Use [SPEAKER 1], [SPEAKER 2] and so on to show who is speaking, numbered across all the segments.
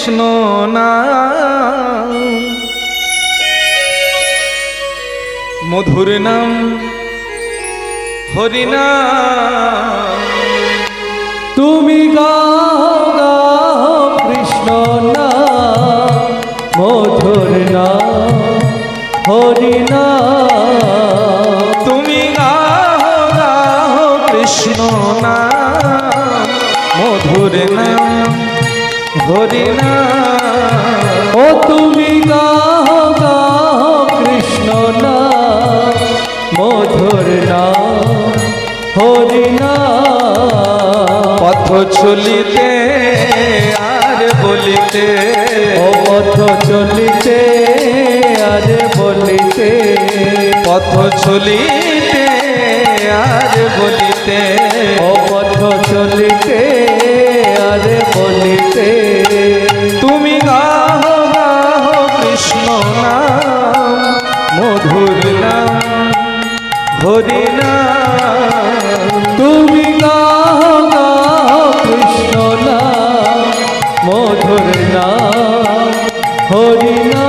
[SPEAKER 1] কৃষ্ণ না। মধুর নাম হরিনাম
[SPEAKER 2] তুমি গাও কৃষ্ণ না। মধুর না হরি না
[SPEAKER 1] তুমি গাও কৃষ্ণ নাম মধুর নাম হরিনাম
[SPEAKER 2] ও তুমি গাও গাও কৃষ্ণ না। মধুর না। হরি না।
[SPEAKER 1] পথ চলিতে আর বলিতে।
[SPEAKER 2] ও পথ চলিতে আরে বলিতে।
[SPEAKER 1] পথ চলিতে আর বলিতে।
[SPEAKER 2] ও পথ চলিতে আরে বলিতে। না,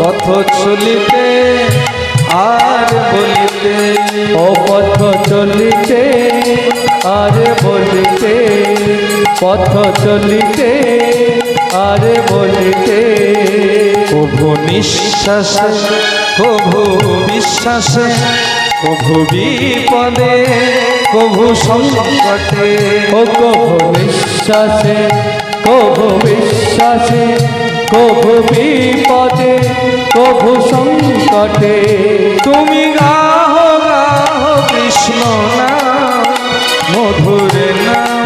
[SPEAKER 1] পথ চলিতে আর বলিতে,
[SPEAKER 2] ও পথ চলিতে আরে বলিতে, পথ চলিতে আরে বলিতে।
[SPEAKER 1] প্রভু নিঃশ্বাস, প্রভু বিশ্বাস, প্রভু বিপদে, প্রভু সংকটে,
[SPEAKER 2] ও কভু বিশ্বাসে কভু বিশ্বাসে কভু বিপদে কভু সংকটে।
[SPEAKER 1] তুমি গাহ গাহ কৃষ্ণ নাম, মধুর নাম,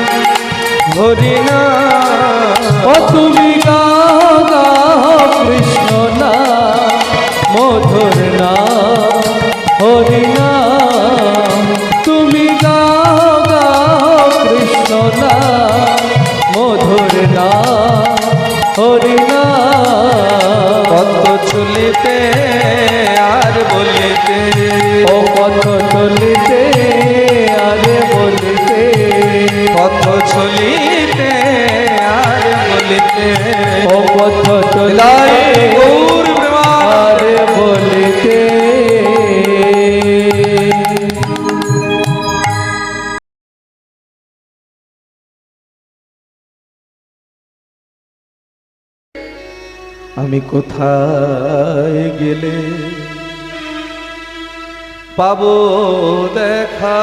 [SPEAKER 1] হরি
[SPEAKER 2] ও তুমি গাও গাও কৃষ্ণ না মধুর না হরি না তুমি গাও গাও কৃষ্ণ না মধুর না হরি না।
[SPEAKER 1] কত চুলিতে আর বলিতে।
[SPEAKER 2] ও কত চলিতে আর বলিতে।
[SPEAKER 1] কত চলিতে আর বলিতে।
[SPEAKER 2] ও কত
[SPEAKER 1] হৃদয় আমি কোথায় গেলে? পাব দেখা।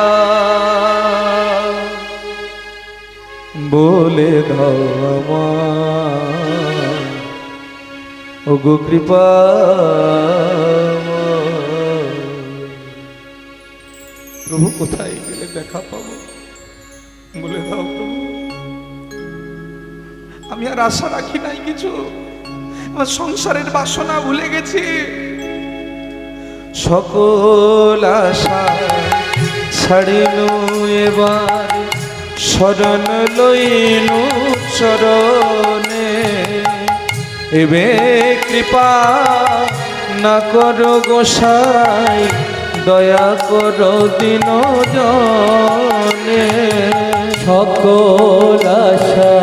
[SPEAKER 1] বলে দাও ওগো কৃপা প্রভু, কোথায় গেলে দেখা পাবো? বলে দাও প্রভু। আমি আর আশা রাখি নাই কিছু। আমার সংসারের বাসনা ভুলে গেছি সকল আশা ছাড়িনু এবার শরণ লইনু চরণে এবে কৃপা না করো গোসাই দয়া কর দিন জনে
[SPEAKER 2] সকল আশা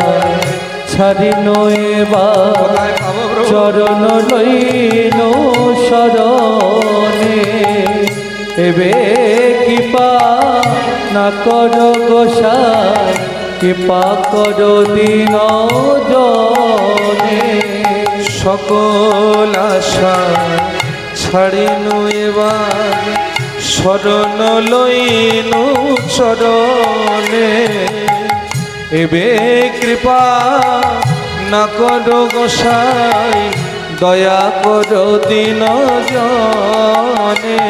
[SPEAKER 2] ছাড়ি নয়েবার
[SPEAKER 1] কোথায় পাবো প্রভু?
[SPEAKER 2] চরণ লইন শরণে। এবে কৃপা না কর গোসাই, কৃপা কর দিন জনে।
[SPEAKER 1] সকল আশা ছাড়িনু এবার, শরণ লইনু চরণে। এবে কৃপা না করো গোসাই দয়া করো দিন জনে।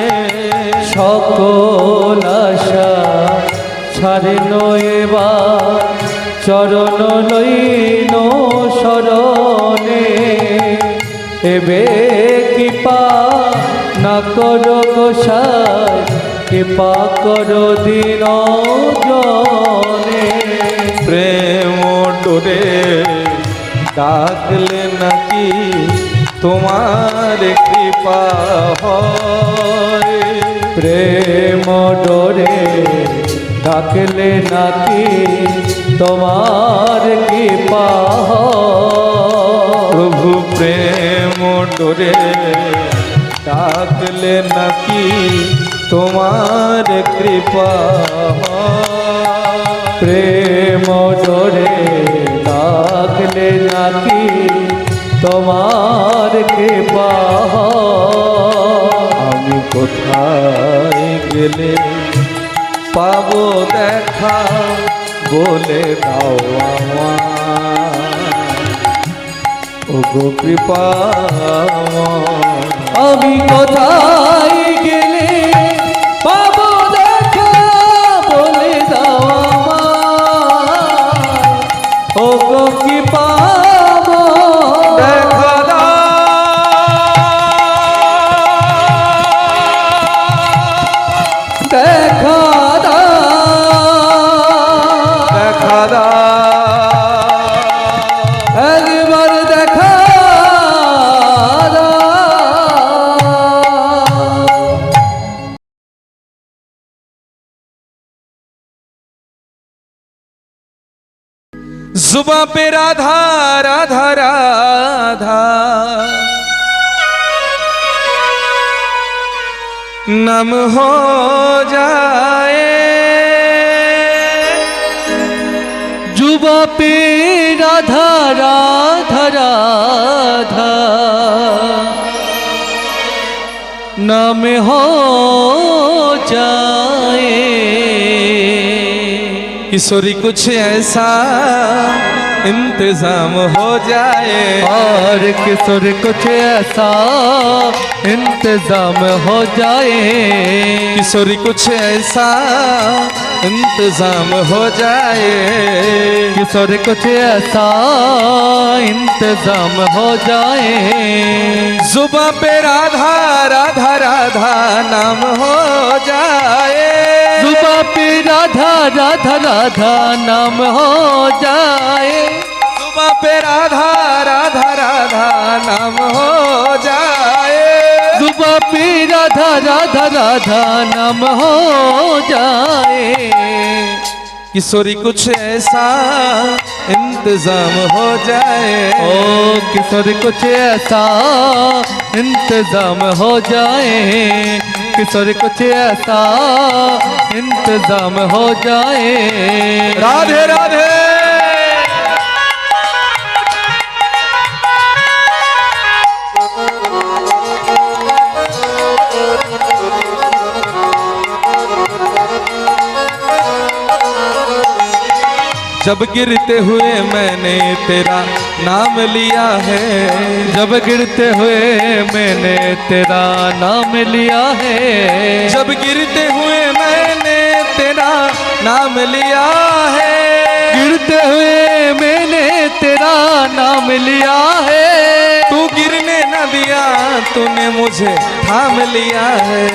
[SPEAKER 2] সকল আশা ছাড়ে নয়েবার চরণ লইন শরণে। এবে কৃপা না কর গোসাই কৃপা কর দিন জনে।
[SPEAKER 1] প্রেম ডোরে ডাকলে নাকি তোমার কৃপা
[SPEAKER 2] প্রেম ডোরে ডাকলে নাকি তোমার কৃপা
[SPEAKER 1] প্রভু প্রেম ডোরে ডাকলে নাকি তোমার কৃপা
[SPEAKER 2] প্রেম ডোরে ডাকলে নাকি তোমার কৃপা
[SPEAKER 1] আমি কোথায় গেলে পাবো দেখা? বলে দাও ও গো কৃপা
[SPEAKER 2] আমি কোথায়
[SPEAKER 1] सुबह पे राधा राधा राधा। नम हो जाए।
[SPEAKER 2] जुबा पे राधा राधा राधा। नम हो जाए।
[SPEAKER 1] किशोरी कुछ ऐसा इंतज़ाम हो जाए।
[SPEAKER 2] और किशोर कुछ ऐसा इंतज़ाम हो जाए।
[SPEAKER 1] किशोरी कुछ ऐसा इंतज़ाम हो जाए।
[SPEAKER 2] किशोर कुछ ऐसा इंतज़ाम हो जाए।
[SPEAKER 1] जुबा पे राधा राधा राधा नाम हो जाए।
[SPEAKER 2] पे राधा राधा राधा नाम हो जाए।
[SPEAKER 1] सुबह पे राधा राधा राधा नाम हो जाए।
[SPEAKER 2] जुबा पे राधा राधा राधा नाम हो जाए।
[SPEAKER 1] किशोरी कुछ ऐसा इंतज़ाम हो जाए।
[SPEAKER 2] ओ किशोरी कुछ ऐसा इंतज़ाम हो जाए। किशोरी कुछ ऐसा इंतज़ाम हो जाए।
[SPEAKER 1] राधे राधे। जब गिरते हुए मैंने तेरा नाम लिया है
[SPEAKER 2] जब गिरते हुए मैंने तेरा नाम लिया है
[SPEAKER 1] जब गिरते हुए मैंने तेरा नाम लिया है।
[SPEAKER 2] गिरते हुए मैंने तेरा नाम लिया है।
[SPEAKER 1] तू गिरने न दिया तूने मुझे थाम लिया है।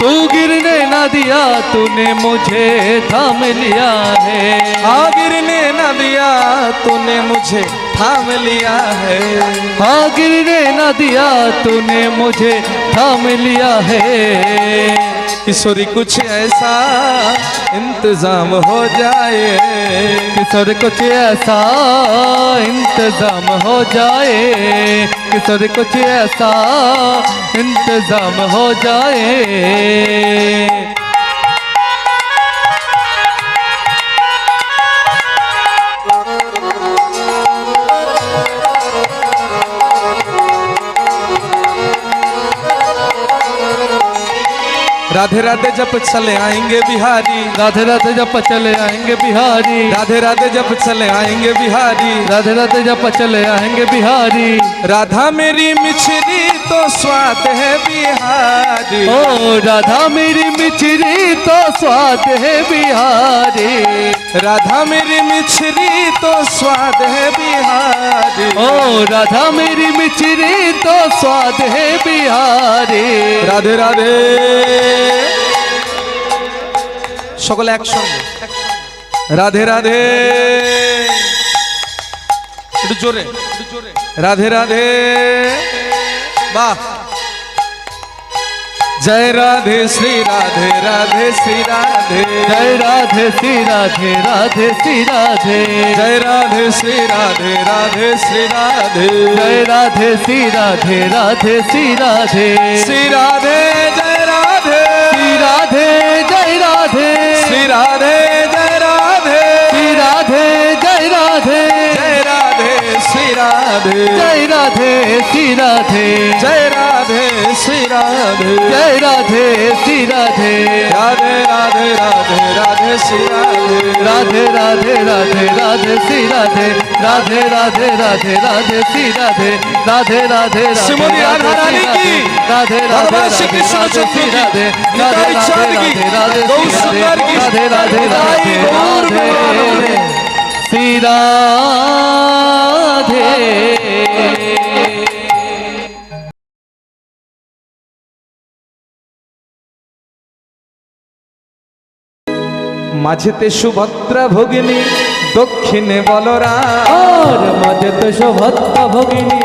[SPEAKER 2] तू गिरने न दिया तूने मुझे थाम लिया है।
[SPEAKER 1] हाँ गिरने न दिया तूने मुझे थाम लिया है।
[SPEAKER 2] हाँ गिरने न दिया तूने मुझे थाम लिया है।
[SPEAKER 1] किशोरी, कुछ ऐसा इंतज़ाम हो जाए।
[SPEAKER 2] किशोरी, कुछ ऐसा इंतज़ाम हो जाए। किशोरी, कुछ ऐसा इंतज़ाम हो जाए।
[SPEAKER 1] राधे राधे जब चले आएँगे बिहारी।
[SPEAKER 2] राधे राधे जब चले आएँगे बिहारी।
[SPEAKER 1] राधे राधे जब चले आएँगे बिहारी।
[SPEAKER 2] राधे राधे जब चले आएँगे बिहारी।
[SPEAKER 1] राधा मेरी मिछरी तो स्वाद है बिहारी
[SPEAKER 2] ओ राधा मेरी मिचरी तो स्वाद है बिहारी
[SPEAKER 1] राधा मेरी मिछरी तो स्वाद है बिहारी
[SPEAKER 2] ओ राधा मेरी मिचरी तो स्वाद है बिहारी
[SPEAKER 1] রাধে রাধে সকলে একসঙ্গে রাধে রাধে একটু জোরে। রাধে রাধে। বাহ।
[SPEAKER 2] জয় রাধে
[SPEAKER 1] শ্রী রাধে রাধে শ্রী
[SPEAKER 2] রাধে। জয় রাধে শ্রী
[SPEAKER 1] রাধে রাধে শ্রী রাধে।
[SPEAKER 2] জয় রাধে শ্রী রাধে
[SPEAKER 1] রাধে শ্রী রাধে। জয়
[SPEAKER 2] রাধে শ্রী রাধে রাধে
[SPEAKER 1] শ্রী রাধে। শ্রী রাধে
[SPEAKER 2] জয় রাধে। শ্রী রাধে
[SPEAKER 1] জয় রাধে। শ্রী রাধে। রাধে জয়
[SPEAKER 2] রাধে শ্রী রাধে জয় রাধে শ্রী রাধে জয় রাধে শ্রী রাধে রাধে রাধে রাধে রাধে
[SPEAKER 1] শ্রী রাধে রাধে রাধে
[SPEAKER 2] রাধে শ্রী
[SPEAKER 1] রাধে রাধে রাধে
[SPEAKER 2] রাধে
[SPEAKER 1] রাধে
[SPEAKER 2] শ্রী
[SPEAKER 1] রাধে
[SPEAKER 2] রাধে
[SPEAKER 1] রাধে
[SPEAKER 2] শ্রীমতী
[SPEAKER 1] রাধা
[SPEAKER 2] রানী
[SPEAKER 1] কি
[SPEAKER 2] রাধে
[SPEAKER 1] রাধে
[SPEAKER 2] শ্রীকৃষ্ণ
[SPEAKER 1] চক্রী রাধে
[SPEAKER 2] রাধে রাধে রাধে
[SPEAKER 1] রাধে
[SPEAKER 2] রাধে
[SPEAKER 1] রাধে
[SPEAKER 2] রাধে
[SPEAKER 1] শ্রী
[SPEAKER 2] রাধে রাধে
[SPEAKER 1] মাঝেতে সুভদ্রা ভগিনী দক্ষিণে বলরা
[SPEAKER 2] মাঝেতে সুভদ্রা ভগিনী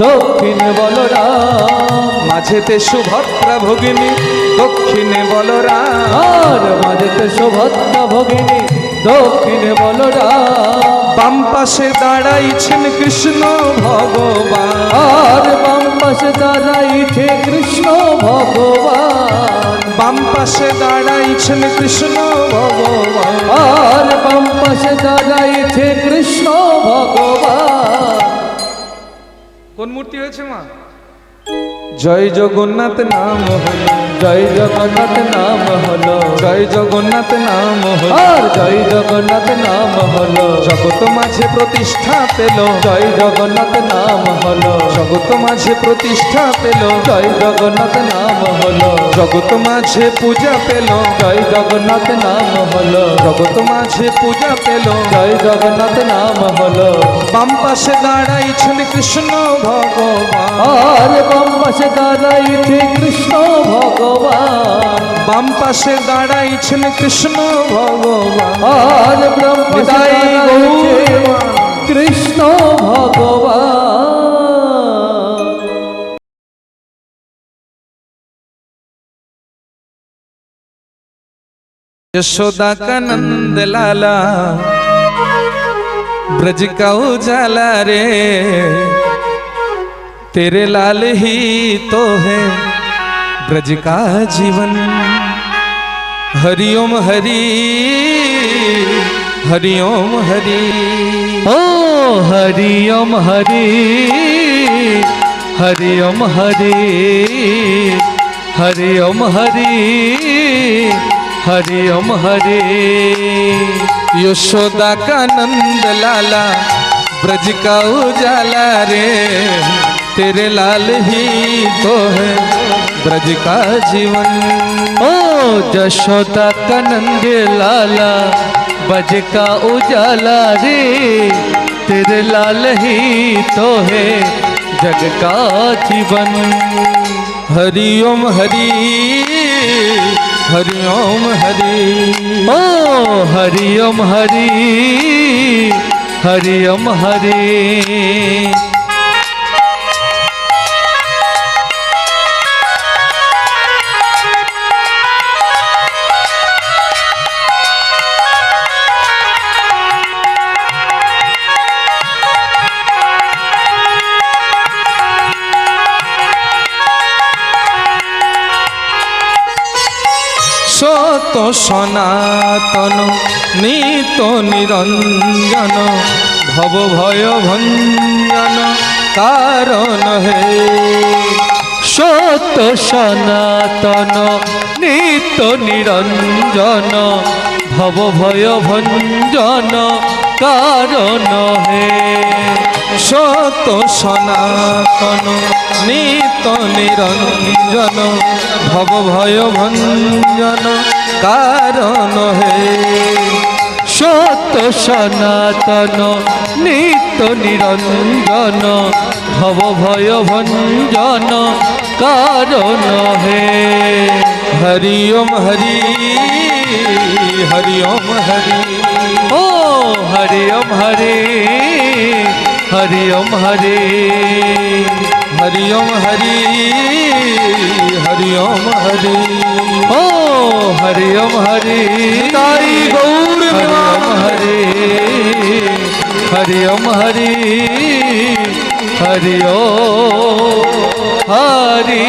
[SPEAKER 2] দক্ষিণে বলরা
[SPEAKER 1] মাঝেতে সুভদ্রা ভগিনী দক্ষিণে বলরা
[SPEAKER 2] মাঝেতে সুভদ্রা ভগিনী দক্ষিণে বলরা
[SPEAKER 1] বাম পাশে দাঁড়াইছেন কৃষ্ণ ভগবান।
[SPEAKER 2] আর বাম পাশে দাঁড়াইছে কৃষ্ণ ভগবান।
[SPEAKER 1] বাম পাশে দাঁড়াইছেন কৃষ্ণ ভগবান।
[SPEAKER 2] আর বাম পাশে দাঁড়াইছে কৃষ্ণ ভগবান।
[SPEAKER 1] কোন মূর্তি হয়েছে মা? জয় জগন্নাথ নাম হলো,
[SPEAKER 2] জয় জগন্নাথ নাম হলো,
[SPEAKER 1] জয় জগন্নাথ নাম হলো
[SPEAKER 2] জয় জগন্নাথ নাম হলো।
[SPEAKER 1] জগত মাঝে প্রতিষ্ঠা পেল,
[SPEAKER 2] জয় জগন্নাথ নাম হলো।
[SPEAKER 1] জগত মাঝে প্রতিষ্ঠা পেল।
[SPEAKER 2] জয় জগন্নাথ নাম হলো।
[SPEAKER 1] জগত মাঝে পূজা পেল।
[SPEAKER 2] জয় জগন্নাথ নাম হলো।
[SPEAKER 1] জগত মাঝে পূজা পেল।
[SPEAKER 2] জয় জগন্নাথ নাম হলো।
[SPEAKER 1] বাম পাশে দাঁড়াইছেন কৃষ্ণ ভগবান।
[SPEAKER 2] আর বাম পাশে দাঁড়াইছে কৃষ্ণ ভগবান।
[SPEAKER 1] বাম পাশে দাঁড়াইছেন কৃষ্ণ ভগবান।
[SPEAKER 2] আর ব্রহ্ম। কৃষ্ণ ভগবান।
[SPEAKER 1] यशोदा का नंद लाला, ब्रज का उजाला रे। तेरे लाल ही तो है ब्रज का जीवन। हरिओम हरि हरिओम हरि।
[SPEAKER 2] ओ, हरि ओम हरि हरि ओम हरि हरि ओम हरि। हरि ओम हरि।
[SPEAKER 1] यशोदा का नंद लाला, ब्रज का उजाला रे। तेरे लाल ही तो है ब्रज का जीवन।
[SPEAKER 2] ओ जशोदा का नंद लाला, ब्रज का उजाला रे। तेरे लाल ही तो है जग का जीवन।
[SPEAKER 1] हरि ओम हरि। હરિ ઓમ હરિ
[SPEAKER 2] ઓ હરિ ઓમ હરિ હરિ ઓમ હરિ
[SPEAKER 1] সত সনাতন, নিত নিরঞ্জন, ভব ভয় ভঞ্জন কারণ হে
[SPEAKER 2] সত সনাতন নিত্য নিরঞ্জন, ভব ভয় ভঞ্জন কারণ হে
[SPEAKER 1] সত সনাতন, নিত নিরঞ্জন, ভব ভয় ভঞ্জন কারণ হে।
[SPEAKER 2] সত্য সনাতন নিত নিরঞ্জন, ভব ভয় ভঞ্জন, কারণ হে।
[SPEAKER 1] হরি ওম হরি হরি ওম হরি,
[SPEAKER 2] ও হরি ওম হরি হরি ওম হরি।
[SPEAKER 1] হরি ওম হরি হরি ওম হরি।
[SPEAKER 2] ओ हरि ओम हरि
[SPEAKER 1] ताई गौर
[SPEAKER 2] हरि ओम हरि हरि ओम हरि हरि